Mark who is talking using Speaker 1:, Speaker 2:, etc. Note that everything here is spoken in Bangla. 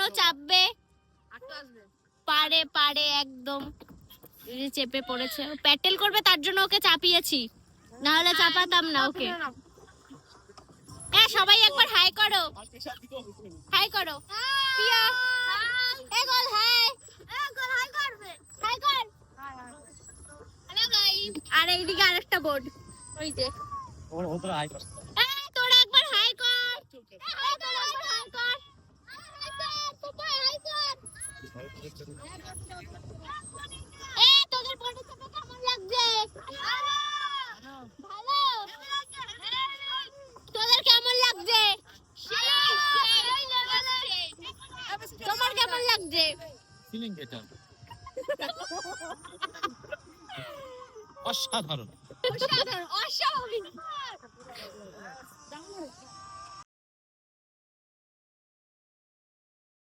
Speaker 1: এখনও চাপবে? পারে পারে একদম। চেপে পড়েছে। প্যাটেল করবে তার জন্য ওকে চাপিয়েছি। না হলে চাপাতাম না ওকে। হ্যাঁ সবাই একবার হাই করো। হাই করো। প্রিয়া এ গোল হাই। গোল হাই করবে হাই কর। হ্যালো গাইস আর এইদিকে আরেকটা বোর্ড ওই যে। এই, তোরা একবার হাই কর। হাই কর একবার হাই কর হাই কর কোথায় হাই কর কেমন লাগছে? তোমার কেমন লাগছে?
Speaker 2: অসাধারণ।
Speaker 1: অসাধারণ অসাধারণ